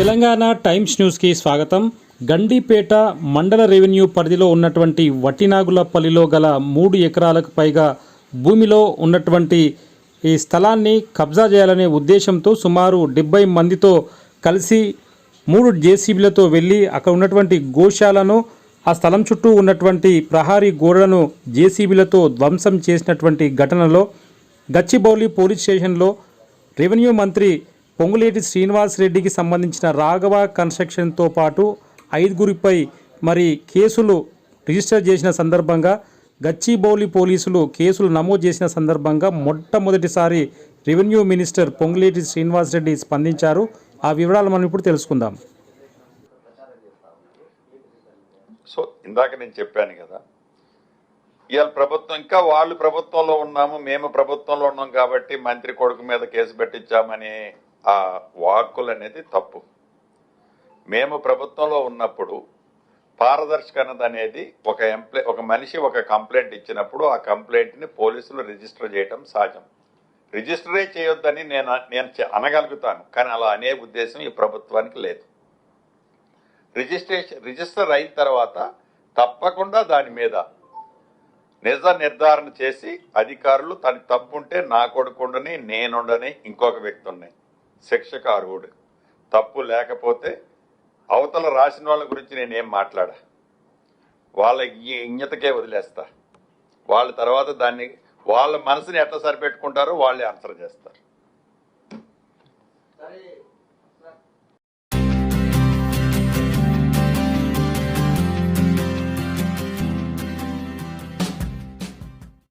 Telangana times న్యూస్కి స్వాగతం. గండిపేట మండల రెవెన్యూ పరిధిలో ఉన్నటువంటి వట్టినాగులపల్లిలో గల మూడు ఎకరాలకు పైగా భూమిలో ఉన్నటువంటి ఈ స్థలాన్ని కబ్జా చేయాలనే ఉద్దేశంతో సుమారు డెబ్బై మందితో కలిసి మూడు జేసీబీలతో వెళ్ళి అక్కడ ఉన్నటువంటి గోశాలను ఆ స్థలం చుట్టూ ఉన్నటువంటి ప్రహారీ గోడలను జేసీబీలతో ధ్వంసం చేసినటువంటి ఘటనలో గచ్చిబౌలి పోలీస్ స్టేషన్లో రెవెన్యూ మంత్రి పొంగులేటి శ్రీనివాస్ రెడ్డికి సంబంధించిన రాఘవ కన్స్ట్రక్షన్తో పాటు ఐదుగురిపై మరి కేసులు రిజిస్టర్ చేసిన సందర్భంగా గచ్చిబౌలి పోలీసులు కేసులు నమోదు చేసిన సందర్భంగా మొట్టమొదటిసారి రెవెన్యూ మినిస్టర్ పొంగులేటి శ్రీనివాస్ రెడ్డి స్పందించారు. ఆ వివరాలు మనం ఇప్పుడు తెలుసుకుందాం. సో ఇందాక నేను చెప్పాను కదా ఇవాళ ప్రభుత్వం ఇంకా వాళ్ళు ప్రభుత్వంలో ఉన్నాము మేము ప్రభుత్వంలో ఉన్నాం కాబట్టి మంత్రి కొడుకు మీద కేసు పెట్టించామని ఆ వాక్కులు అనేది తప్పు. మేము ప్రభుత్వంలో ఉన్నప్పుడు పారదర్శకత అనేది ఒక ఎంప్లాయ్ ఒక మనిషి ఒక కంప్లైంట్ ఇచ్చినప్పుడు ఆ కంప్లైంట్ని పోలీసులు రిజిస్టర్ చేయడం సహజం. రిజిస్టరే చేయొద్దని నేను నేను చె- అనగలుగుతాను కానీ అలా అనే ఉద్దేశం ఈ ప్రభుత్వానికి లేదు. రిజిస్ట్రేషన్ రిజిస్టర్ అయిన తర్వాత తప్పకుండా దాని మీద నిజ నిర్ధారణ చేసి అధికారులు తన తప్పుంటే నా కొడుకుండని నేనుండని ఇంకొక వ్యక్తి ఉన్నాయి. శిక్షకారుడు అర్హుడు తప్పు లేకపోతే అవతల రాసిన వాళ్ళ గురించి నేనేం మాట్లాడా? వాళ్ళ ఇంజతకే వదిలేస్తా. వాళ్ళ తర్వాత దాన్ని వాళ్ళ మనసుని ఎట్లా సరిపెట్టుకుంటారో వాళ్ళే ఆన్సర్ చేస్తారు.